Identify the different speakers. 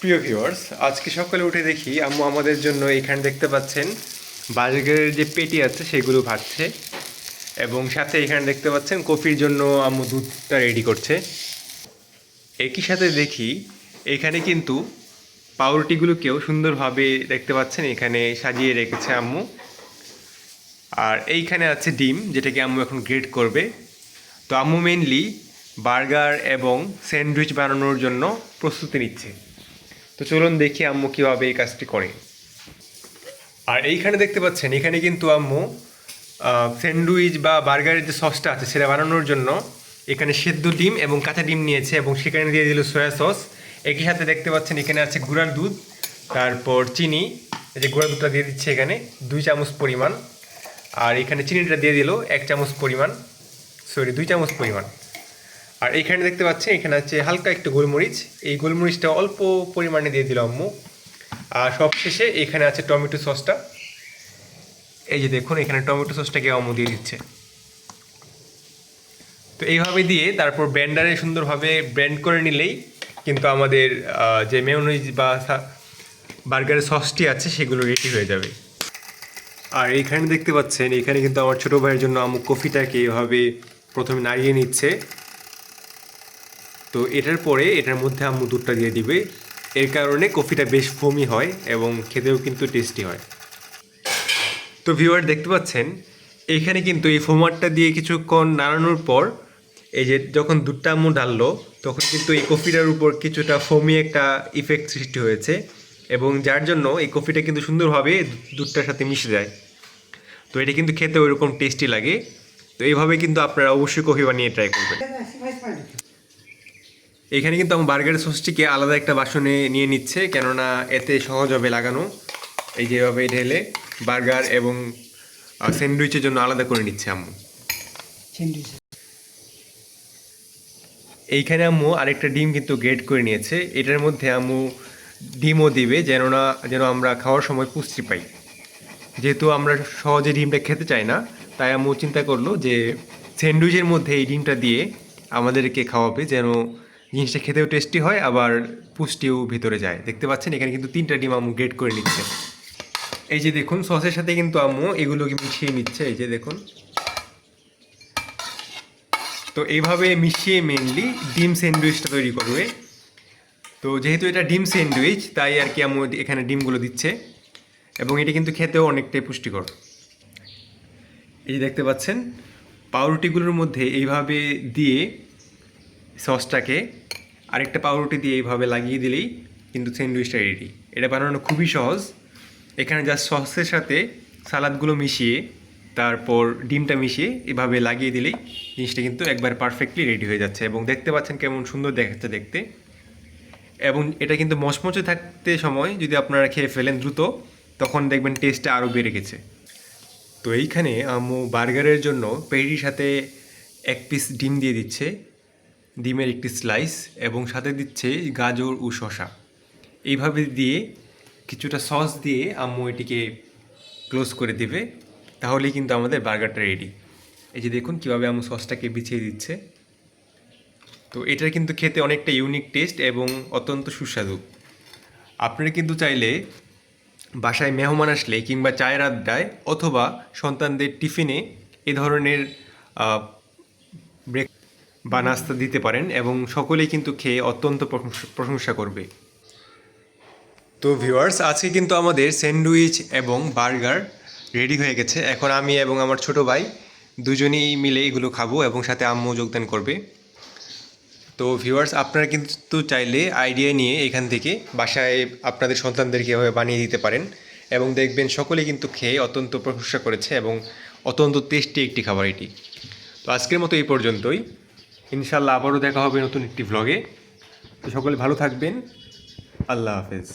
Speaker 1: প্রিয় ভিউয়ার্স, আজকে সকালে উঠে দেখি আম্মু আমাদের জন্য এখানে দেখতে পাচ্ছেন বার্গারের যে পেটি আছে সেগুলো ভাজছে এবং সাথে এখানে দেখতে পাচ্ছেন কফির জন্য আম্মু দুধটা রেডি করছে। একই সাথে দেখি এখানে কিন্তু পাউরুটিগুলোকেও সুন্দরভাবে দেখতে পাচ্ছেন, এখানে সাজিয়ে রেখেছে আম্মু। আর এইখানে আছে ডিম, যেটাকে আম্মু এখন গ্রেড করবে। তো আম্মু মেনলি বার্গার এবং স্যান্ডউইচ বানানোর জন্য প্রস্তুতি নিচ্ছে। তো চলুন দেখি আম্মু কীভাবে এই কাজটি করে। আর এইখানে দেখতে পাচ্ছেন, এখানে কিন্তু আম্মু স্যান্ডউইচ বা বার্গারের যে সসটা আছে সেটা বানানোর জন্য এখানে সেদ্ধ ডিম এবং কাঁচা ডিম নিয়েছে এবং সেখানে দিয়ে দিল সয়া সস। একই সাথে দেখতে পাচ্ছেন এখানে আছে গুঁড়ার দুধ, তারপর চিনি, এই যে গুঁড়া দুধটা দিয়ে দিচ্ছে এখানে, দুই চামচ পরিমাণ। আর এখানে চিনিটা দিয়ে দিল এক চামচ পরিমাণ সরি দুই চামচ পরিমাণ। আর এখানে দেখতে পাচ্ছেন, এখানে আছে হালকা একটু গোলমরিচ। এই গোলমরিচটা অল্প পরিমাণে দিয়ে দিল আম্মু আর সবশেষে এখানে আছে টমেটো সসটা। এই যে দেখুন, এখানে টমেটো সসটাকে আম্মু দিয়ে দিচ্ছে। তো এইভাবে দিয়ে তারপর ব্র্যান্ডারে সুন্দরভাবে ব্র্যান্ড করে নিলেই কিন্তু আমাদের যে মেয়নিজ বা বার্গারের সসটি আছে, সেগুলো রেডি হয়ে যাবে। আর এইখানে দেখতে পাচ্ছেন, এখানে কিন্তু আমার ছোটো ভাইয়ের জন্য আম্মু কফিটাকে এভাবে প্রথমে নাড়িয়ে নিচ্ছে। তো এটার পরে এটার মধ্যে আম্মু দুধটা দিয়ে দিবে। এর কারণে কফিটা বেশ ফোমি হয় এবং খেতেও কিন্তু টেস্টি হয়। তো ভিউয়ার দেখতে পাচ্ছেন, এইখানে কিন্তু এই ফোমারটা দিয়ে কিছুক্ষণ নাড়ানোর পর এই যে যখন দুধটা আম্মু ঢাললো, তখন কিন্তু এই কফিটার উপর কিছুটা ফোমি একটা ইফেক্ট সৃষ্টি হয়েছে এবং যার জন্য এই কফিটা কিন্তু সুন্দরভাবে দুধটার সাথে মিশে যায়। তো এটা কিন্তু খেতে ওইরকম টেস্টি লাগে। তো এইভাবে কিন্তু আপনারা অবশ্যই কফি বানিয়ে ট্রাই করবেন। এখানে কিন্তু আমার বার্গারের সসটিকে আলাদা একটা বাসনে নিয়ে নিচ্ছে কেননা এতে সহজ হবে লাগানো এই যেভাবে ঢেলে বার্গার এবং স্যান্ডউইচের জন্য আলাদা করে নিচ্ছে আম্মু। এইখানে আম্মু আরেকটা ডিম কিন্তু গ্রেড করে নিয়েছে। এটার মধ্যে আম্মু ডিমও দিবে যেন না যেন আমরা খাওয়ার সময় পুষ্টি পাই। যেহেতু আমরা সহজে ডিমটা খেতে চাই না তাই আম্মু চিন্তা করল যে স্যান্ডউইচের মধ্যে এই ডিমটা দিয়ে আমাদেরকে খাওয়াবে যেন জিনিসটা খেতেও টেস্টি হয়, আবার পুষ্টিও ভিতরে যায়। দেখতে পাচ্ছেন, এখানে কিন্তু তিনটা ডিম আম্মু গ্রেড করে নিচ্ছে। এই যে দেখুন, সসের সাথে কিন্তু আম্মু এগুলোকে মিশিয়ে নিচ্ছে, এই যে দেখুন। তো এইভাবে মিশিয়ে মেনলি ডিম স্যান্ডউইচটা তৈরি করবে। তো যেহেতু এটা ডিম স্যান্ডউইচ তাই আর কি আম্মু এখানে ডিমগুলো দিচ্ছে। এবং এটা কিন্তু খেতেও অনেকটাই পুষ্টিকর। এই দেখতে পাচ্ছেন, পাউরুটিগুলোর মধ্যে এইভাবে দিয়ে সসটাকে আরেকটা পাউরুটি দিয়ে এইভাবে লাগিয়ে দিলেই কিন্তু স্যান্ডউইচটা রেডি এটা বানানো খুবই সহজ। এখানে জাস্ট সসের সাথে সালাদগুলো মিশিয়ে, তারপর ডিমটা মিশিয়ে এভাবে লাগিয়ে দিলেই জিনিসটা কিন্তু একবার পারফেক্টলি রেডি হয়ে যাচ্ছে এবং দেখতে পাচ্ছেন কেমন সুন্দর দেখাচ্ছে দেখতে। এবং এটা কিন্তু মচমচে থাকতে সময় যদি আপনারা খেয়ে ফেলেন দ্রুত, তখন দেখবেন টেস্টটা আরও বেড়ে গেছে। তো এইখানে আম্মু বার্গারের জন্য পেরির সাথে এক পিস ডিম দিয়ে দিচ্ছে। ডিমের একটি স্লাইস এবং সাথে দিচ্ছে গাজর ও শশা এইভাবে দিয়ে কিছুটা সস দিয়ে আম্মু এটিকে ক্লোজ করে দেবে, তাহলেই কিন্তু আমাদের বার্গারটা রেডি এই যে দেখুন কীভাবে আম্মু সসটাকে বিছিয়ে দিচ্ছে। তো এটার কিন্তু খেতে অনেকটা ইউনিক টেস্ট এবং অত্যন্ত সুস্বাদু। আপনারা কিন্তু চাইলে বাসায় মেহমান আসলে কিংবা চায়ের আড্ডায় অথবা সন্তানদের টিফিনে এ ধরনের ব্রেক বা নাস্তা দিতে পারেন এবং সকলেই কিন্তু খেয়ে অত্যন্ত প্রশংসা- করবে। তো ভিউয়ার্স, আজকে কিন্তু আমাদের স্যান্ডউইচ এবং বার্গার রেডি হয়ে গেছে। এখন আমি এবং আমার ছোট ভাই দুজনেই মিলে এগুলো খাব এবং সাথে আম্মু যোগদান করবে। তো ভিউয়ার্স, আপনারা কিন্তু চাইলে আইডিয়া নিয়ে এখান থেকে বাসায় আপনাদের সন্তানদেরকে এভাবে বানিয়ে দিতে পারেন এবং দেখবেন সকলেই কিন্তু খেয়ে অত্যন্ত প্রশংসা করেছে এবং অত্যন্ত টেস্টি একটি খাবার এটি। তো আজকের মতো এই পর্যন্তই। ইনশাল্লাহ আবারও দেখা হবে নতুন একটি ভ্লগে তো সকলে ভালো থাকবেন। আল্লাহ হাফেজ।